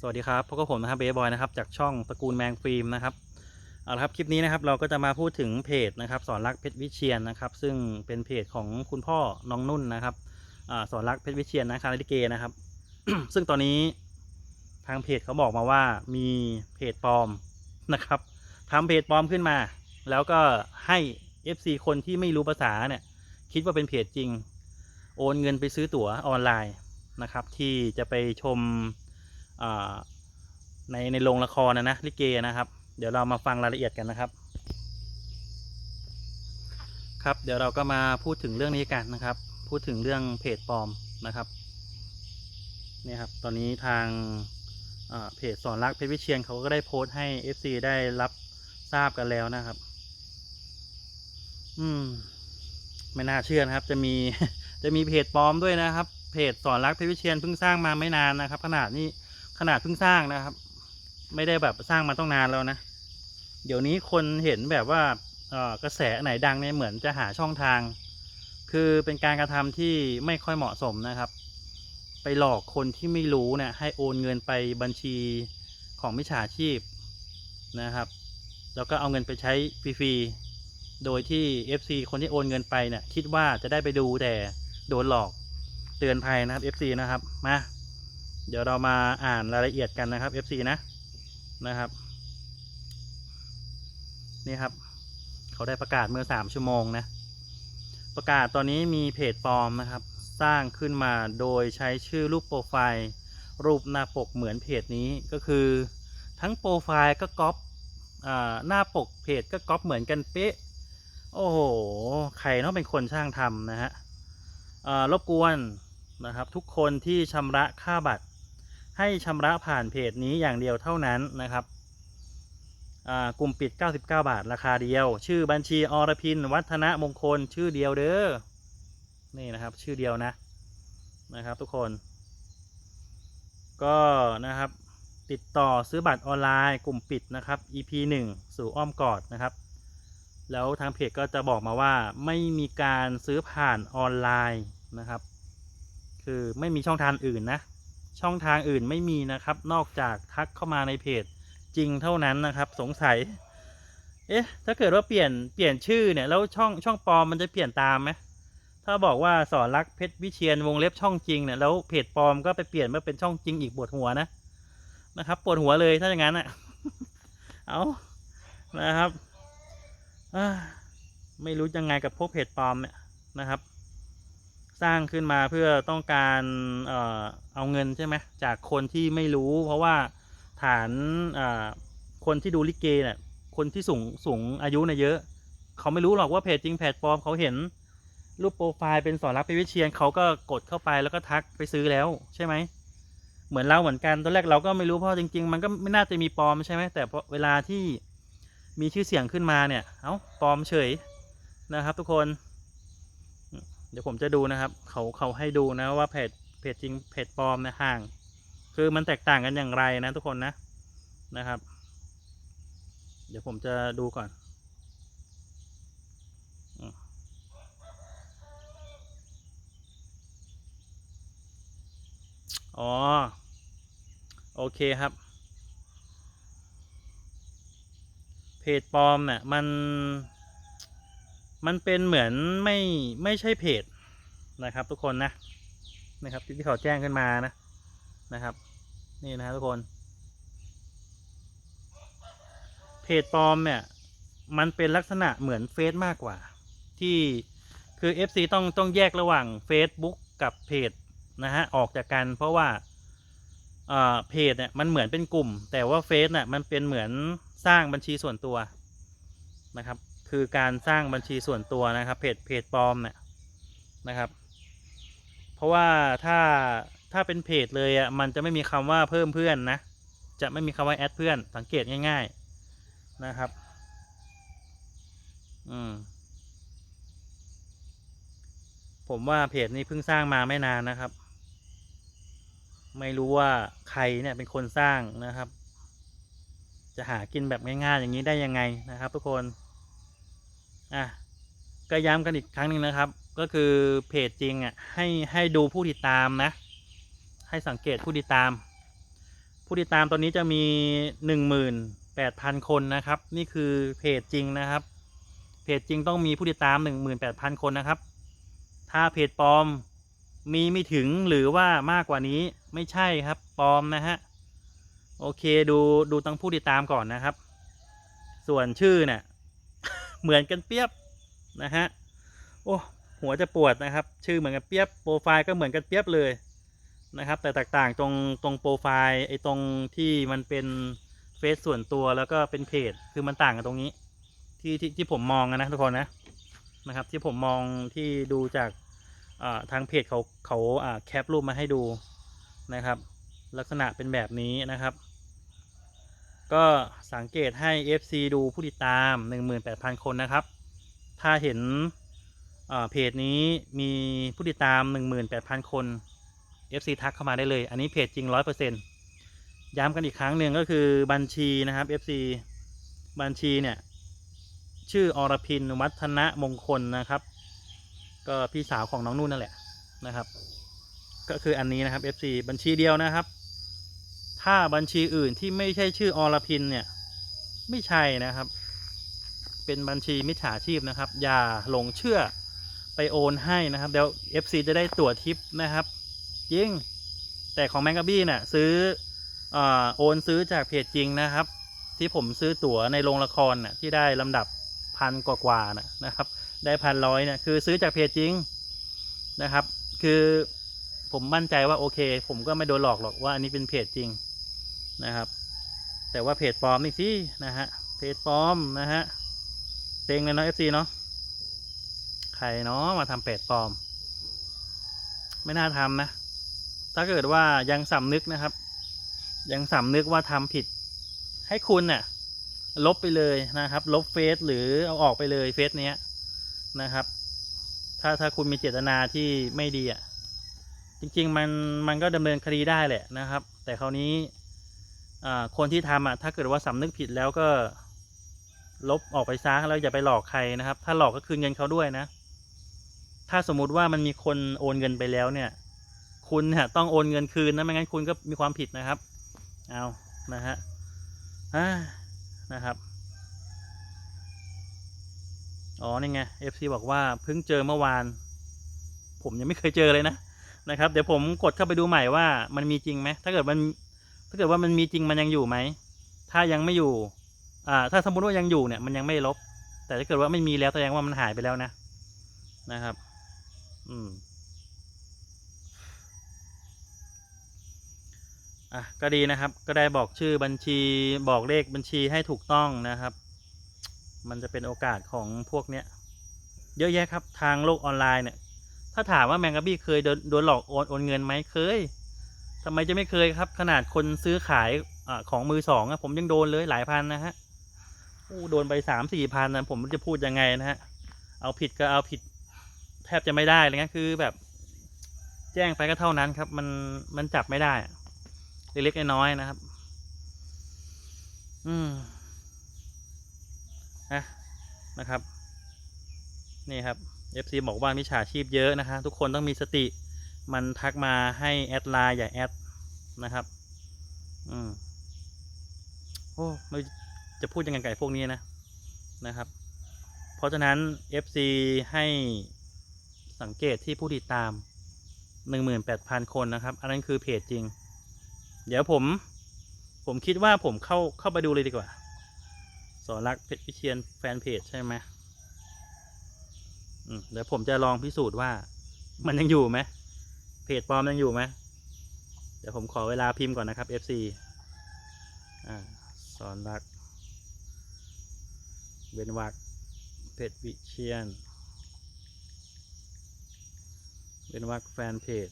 สวัสดีครับพบกับผมนะครับเบย์บอยนะครับจากช่องตระกูลแมงฟิล์มนะครับเอาละครับคลิปนี้นะครับเราก็จะมาพูดถึงเพจนะครับสอนรักเพชรวิเชียนนะครับ ซึ่งเป็นเพจของคุณพ่อน้องนุ่นนะครับอสอนรักเพชรวิเชียนนะคาราลิเกนะครับ ซึ่งตอนนี้ทางเพจเขาบอกมาว่ามีเพจปลอมนะครับทำเพจปลอมขึ้นมา แล้วก็ให้ FC คนที่ไม่รู้ภาษาเนี่ย คิดว่าเป็นเพจจริง โอนเงินไปซื้อตั๋วออนไลน์นะครับ ที่จะไปชม ในในโรงละครนะนะลิเกนะครับ เดี๋ยวเรามาฟังรายละเอียดกันนะครับ ครับเดี๋ยวเราก็มาพูดถึงเรื่องนี้กันนะครับ พูดถึงเรื่องเพจปลอมนะครับเนี่ยครับ ตอนนี้ทางเพจสอนรักเพชรวิเชียนเขาก็ได้โพสต์ให้ FC ได้รับทราบกันแล้วนะครับ อืม ไม่น่าเชื่อนะครับ จะมีจะมีเพจปลอมด้วยนะครับ เพจสอนรักเพชรวิเชียนเพิ่งสร้างมาไม่นานนะครับ ขนาดนี้ ขนาดเพิ่งสร้างนะครับ ไม่ได้แบบสร้างมาต้องนานแล้วนะ เดี๋ยวนี้คนเห็นแบบว่ากระแสไหนดังเนี่ยเหมือนจะหาช่องทาง คือเป็นการกระทำที่ไม่ค่อยเหมาะสมนะครับ ไปหลอกคนที่ไม่รู้เนี่ยให้โอนเงินไปบัญชีของมิจฉาชีพนะครับ แล้วก็เอาเงินไปใช้ฟรีๆโดยที่ FC คนที่โอนเงินไปเนี่ยคิดว่าจะได้ไปดูแต่โดนหลอกเตือนภัยนะครับ FC นะครับมา เดี๋ยวเรามาอ่านรายละเอียดกันนะครับ FC นะนะครับ นี่ครับ เขาได้ประกาศเมื่อ3ชั่วโมงนะ ประกาศตอนนี้มีเพจปลอมนะครับ สร้างขึ้นมาโดยใช้ชื่อรูปโปรไฟล์ รูปหน้าปกเหมือนเพจนี้ก็คือทั้งโปรไฟล์ก็ก๊อปอ่าหน้าปกเพจก็ก๊อปเหมือนกันเป๊ะ โอ้โห ใครต้องเป็นคนช่างทำนะฮะอ่ารบกวนนะครับ ทุกคนที่ชำระค่าบัตร ให้ชำระผ่านเพจนี้อย่างเดียวเท่านั้นนะครับอ่ากลุ่มปิด 99 บาท ราคาเดียว ชื่อบัญชีอรพิน วัฒนมงคล ชื่อเดียวเด้อ นี่นะครับ ชื่อเดียวนะ นะครับ ทุกคน ก็นะครับ ติดต่อซื้อบัตรออนไลน์ กลุ่มปิดนะครับ EP 1 สู่อ้อมกอดนะครับ แล้วทางเพจก็จะบอกมาว่าไม่มีการซื้อผ่านออนไลน์นะครับ คือไม่มีช่องทางอื่นนะ ช่องทางอื่นไม่มีนะครับ นอกจากทักเข้ามาในเพจจริงเท่านั้นนะครับ สงสัย เอ๊ะ ถ้าเกิดว่าเปลี่ยนเปลี่ยนชื่อเนี่ยแล้วช่องช่องปลอมมันจะเปลี่ยนตามไหมถ้าบอกว่าสอนรักเพชรวิเชียนวงเล็บช่องจริงเนี่ยแล้วเพจปลอมก็ไปเปลี่ยนมาเป็นช่องจริงอีกปวดหัวนะนะครับปวดหัวเลยถ้าอย่างนั้นอะเอานะครับไม่รู้ยังไงกับพวกเพจปลอมเนี่ยนะครับ สร้างขึ้นมาเพื่อต้องการเอ่อเอาเงินใช่ไหมจากคนที่ไม่รู้ เพราะว่าฐานอ่าคนที่ดูลิเกเนี่ยคนที่สูงสูงอายุเนี่ยเยอะ เขาไม่รู้หรอกว่าเพจจริงเพจปลอมเขาเห็นรูปโปรไฟล์เป็นสอนรักเพชรวิเชียนเขาก็กดเข้าไปแล้วก็ทักไปซื้อแล้วใช่ไหมเหมือนเราเหมือนกันตอนแรกเราก็ไม่รู้เพราะจริง ๆ มันก็ไม่น่าจะมีปลอมใช่ไหมแต่พอเวลาที่มีชื่อเสียงขึ้นมาเนี่ยเอ้าปลอมเฉยนะครับทุกคน เดี๋ยวผมจะดูนะครับ เขาเขาให้ดูนะว่าเพจเพจจริงเพจปลอมนะห่าง คือมันแตกต่างกันอย่างไรนะทุกคนนะนะครับ เดี๋ยวผมจะดูก่อนอ๋อ โอเคครับ เพจปลอมเนี่ยมัน มันเป็นเหมือนไม่ไม่ใช่เพจนะครับ ทุกคนนะนะครับที่ที่เขาแจ้งขึ้นมานะนะครับ นี่นะครับทุกคน เพจปลอมเนี่ย มันเป็นลักษณะเหมือนเฟซมากกว่า ที่คือ FC ต้องต้องแยกระหว่าง Facebook กับเพจนะฮะออกจากกันเพราะว่าเอ่อเพจเนี่ยมันเหมือนเป็นกลุ่ม แต่ว่าเฟซเนี่ยมันเป็นเหมือนสร้างบัญชีส่วนตัวนะครับ คือการสร้างบัญชีส่วนตัวนะครับเพจเพจปลอมเนี่ยนะครับ เพราะว่าถ้าถ้าเป็นเพจเลยอะมันจะไม่มีคำว่าเพิ่มเพื่อนนะจะไม่มีคำว่าแอดเพื่อนสังเกตง่าย ๆนะครับอืมผมว่าเพจนี้เพิ่งสร้างมาไม่นานนะครับ ไม่รู้ว่าใครเนี่ยเป็นคนสร้างนะครับ จะหากินแบบง่ายๆอย่างนี้ได้ยังไงนะครับ ทุกคน อะก็ย้ำกันอีกครั้งหนึ่งนะครับ ก็คือเพจจริงอะให้ให้ดูผู้ติดตามนะ ให้สังเกตผู้ติดตาม ผู้ติดตามตอนนี้จะมีหนึ่งหมื่นแปดพันคนนะครับ นี่คือเพจจริงนะครับ เพจจริงต้องมีผู้ติดตามหนึ่งหมื่นแปดพันคนนะครับ ถ้าเพจปลอมมีไม่ถึงหรือว่ามากกว่านี้ไม่ใช่ครับปลอมนะฮะโอเคดูดูตั้งผู้ติดตามก่อนนะครับ ส่วนชื่อเนี่ย เหมือนกันเปียบนะฮะโอ้หัวจะปวดนะครับ ชื่อเหมือนกันเปียบโปรไฟล์ก็เหมือนกันเปียบเลยนะครับ แต่แตกต่างตรงตรงโปรไฟล์ไอ้ตรงที่มันเป็นเฟซส่วนตัวแล้วก็เป็นเพจคือมันต่างกันตรงนี้ ที่ที่ที่ผมมองอะนะทุกคนนะนะครับ ที่ผมมองที่ดูจากอ่าทางเพจเขาเขาอ่าแคปรูปมาให้ดูนะครับ ลักษณะเป็นแบบนี้นะครับ ก็สังเกตให้ FC ดูผู้ติดตาม 18,000 คนนะครับ ถ้าเห็นเพจนี้มีผู้ติดตาม 18,000 คน FC ทักเข้ามาได้เลย อันนี้เพจจริง 100%ย้ำกันอีกครั้งหนึ่งก็คือบัญชีนะครับ FC บัญชีเนี่ยชื่ออรพินวัฒนมงคลนะครับ ก็พี่สาวของน้องนุ่นนั่นแหละนะครับ ก็คืออันนี้นะครับ FC บัญชีเดียวนะครับ ถ้าบัญชีอื่นที่ไม่ใช่ชื่ออรพินเนี่ย ไม่ใช่นะครับ เป็นบัญชีมิจฉาชีพนะครับ อย่าหลงเชื่อไปโอนให้นะครับ เดี๋ยว FC จะได้ตั๋วทิปนะครับจริงแต่ของแมงกะบี้เนี่ยซื้ออโอนซื้อจากเพจจริงนะครับ ที่ผมซื้อตั๋วในโรงละครน่ะที่ได้ลำดับพันกว่าๆนะนะครับ ได้พันร้อยเนี่ยคือซื้อจากเพจจริงนะครับ คือผมมั่นใจว่าโอเค ผมก็ไม่โดนหลอกหรอกว่าอันนี้เป็นเพจจริง นะครับ แต่ว่าเพจปลอมนี่สินะฮะเพจปลอมนะฮะเต็งเลยเนาะเอฟซีเนาะใครเนาะมาทำเพจปลอม ไม่น่าทำนะ ถ้าเกิดว่ายังสำนึกนะครับ ยังสำนึกว่าทำผิด ให้คุณเนี่ยลบไปเลยนะครับ ลบเฟซหรือเอาออกไปเลยเฟซเนี้ยนะครับ ถ้าถ้าคุณมีเจตนาที่ไม่ดีอะจริงๆมันมันก็ดำเนินคดีได้แหละนะครับ แต่คราวนี้ คนที่ทำอะถ้าเกิดว่าสำนึกผิดแล้วก็ ลบออกไปซะแล้วอย่าไปหลอกใครนะครับ ถ้าหลอกก็คืนเงินเขาด้วยนะ ถ้าสมมุติว่ามันมีคนโอนเงินไปแล้วเนี่ย คุณเนี่ยต้องโอนเงินคืนนะไม่งั้นคุณก็มีความผิดนะครับ เอานะฮะอ่านะครับอ๋อนี่ไง FC บอกว่าเพิ่งเจอเมื่อวาน ผมยังไม่เคยเจอเลยนะนะครับ เดี๋ยวผมกดเข้าไปดูใหม่ว่ามันมีจริงไหมถ้าเกิดมัน ถ้าเกิดว่ามันมีจริงมันยังอยู่ไหม ถ้ายังไม่อยู่ อ่า ถ้าสมมติว่ายังอยู่เนี่ย มันยังไม่ลบ แต่ถ้าเกิดว่าไม่มีแล้วแสดงว่ามันหายไปแล้วนะ นะครับ อืม อะ ก็ดีนะครับ ก็ได้บอกชื่อบัญชีบอกเลขบัญชีให้ถูกต้องนะครับ มันจะเป็นโอกาสของพวกเนี้ย เยอะแยะครับ ทางโลกออนไลน์เนี่ย ถ้าถามว่าแมงกะบี้เคยโดนโดนหลอกโอนโอนเงินไหมเคย ทำไมจะไม่เคยครับ ขนาดคนซื้อขายอของมือสองผมยังโดนเลยหลายพันนะฮะอู้โดนไปสามสี่พันนะผมจะพูดยังไงนะฮะ เอาผิดก็เอาผิดแทบจะไม่ได้เลยนะคือแบบ แจ้งไปก็เท่านั้นครับ มันมันจับไม่ได้อะเล็กๆน้อยๆนะครับ อืมนะนะครับ นี่ครับ FC บอกว่ามิจฉาชีพเยอะนะคะ ทุกคนต้องมีสติ มันทักมาให้แอดไลน์อย่าแอดนะครับ อืมโอ้ไม่จะพูดยังไงไอ้พวกนี้นะนะครับ เพราะฉะนั้น FC ให้สังเกตที่ผู้ติดตาม 18,000 คนนะครับ อันนั้นคือเพจจริง เดี๋ยวผม ผมคิดว่าผมเข้าเข้าไปดูเลยดีกว่า สอนรักเพชรพิเชียนแฟนเพจใช่ไหมอืมเดี๋ยวผมจะลองพิสูจน์ว่ามันยังอยู่ไหม เพจปลอมยังอยู่ไหมเดี๋ยวผมขอเวลาพิมพ์ก่อนนะครับ FC อ่าสอนรัก เวนวักเพจวิเชียน เวนวักแฟนเพจ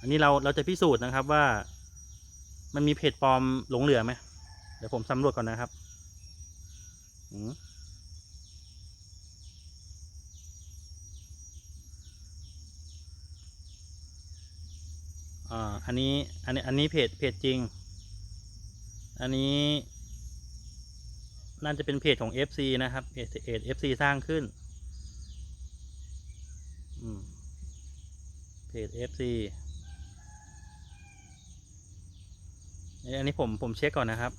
อันนี้เราเราจะพิสูจน์นะครับว่ามันมีเพจปลอมหลงเหลือไหม เดี๋ยวผมสำรวจก่อนนะครับ อืม อันนี้อันนี้อันนี้เพจเพจจริง อันนี้น่าจะเป็นเพจของ FC นะครับเพจเพจ FC สร้างขึ้นเพจ FC อันนี้ผมผมเช็คก่อนนะครับ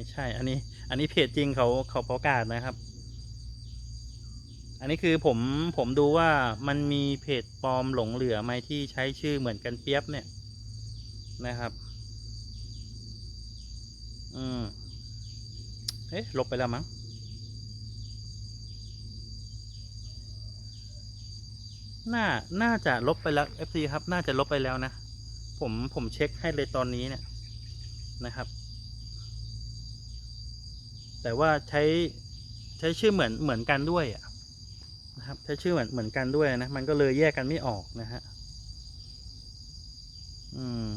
ไม่ใช่ อันนี้ อันนี้เพจจริงเขาเขาประกาศนะครับ อันนี้คือผมผมดูว่ามันมีเพจปลอมหลงเหลือไหมที่ใช้ชื่อเหมือนกันเปียบเนี่ยนะครับ อืมเอ๊ะลบไปแล้วมั้งน่า น่าจะลบไปแล้ว FC ครับ น่าจะลบไปแล้วนะ ผม ผมเช็คให้เลยตอนนี้เนี่ยนะครับ แต่ว่าใช้ใช้ชื่อเหมือนเหมือนกันด้วยอะนะครับ ใช้ชื่อเหมือนเหมือนกันด้วยนะ มันก็เลยแยกกันไม่ออกนะฮะอืม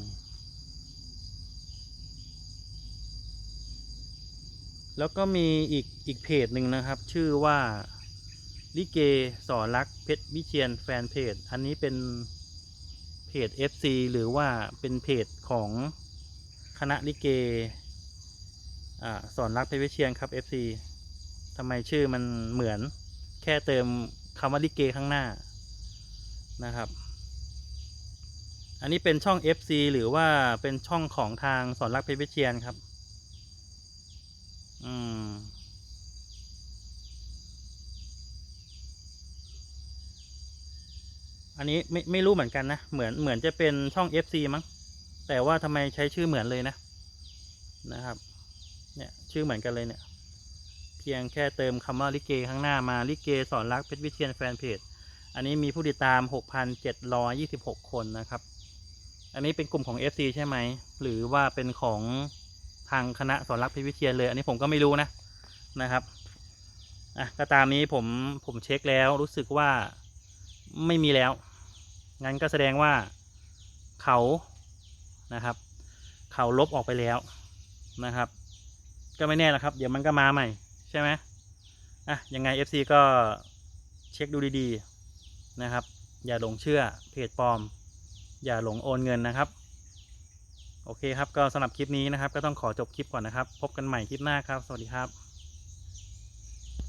แล้วก็มีอีกอีกเพจหนึ่งนะครับ ชื่อว่าลิเกสอนรักเพชรวิเชียนแฟนเพจ อันนี้เป็นเพจ FC หรือว่าเป็นเพจของคณะลิเก อสอนรักเพชรวิเชียนครับ FC ทำไมชื่อมันเหมือนแค่เติมคำว่าลิเกข้างหน้านะครับ อันนี้เป็นช่อง FC หรือว่าเป็นช่องของทางสอนรักเพชรวิเชียนครับ อืมอันนี้ไม่ไม่รู้เหมือนกันนะ เหมือนเหมือนจะเป็นช่อง FC มั้ง แต่ว่าทำไมใช้ชื่อเหมือนเลยนะนะครับ เนี่ยชื่อเหมือนกันเลยเนี่ย เพียงแค่เติมคำว่าลิเกข้างหน้ามาลิเกสอนรักเพชรวิเชียนแฟนเพจ อันนี้มีผู้ติดตาม 6,726 คนนะครับ อันนี้เป็นกลุ่มของ FC ใช่ไหม หรือว่าเป็นของทางคณะสอนรักเพชรวิเชียนเลย อันนี้ผมก็ไม่รู้นะนะครับอะก็ตามนี้ผมผมเช็คแล้วรู้สึกว่าไม่มีแล้ว งั้นก็แสดงว่าเขานะครับ เขาลบออกไปแล้วนะครับ ก็ไม่แน่ละครับ เดี๋ยวมันก็มาใหม่ ใช่ไหมอะยังไง FC ก็เช็คดูดีๆนะครับ อย่าหลงเชื่อเพจปลอม อย่าหลงโอนเงินนะครับ โอเคครับก็สำหรับคลิปนี้นะครับ ก็ต้องขอจบคลิปก่อนนะครับ พบกันใหม่คลิปหน้าครับ สวัสดีครับ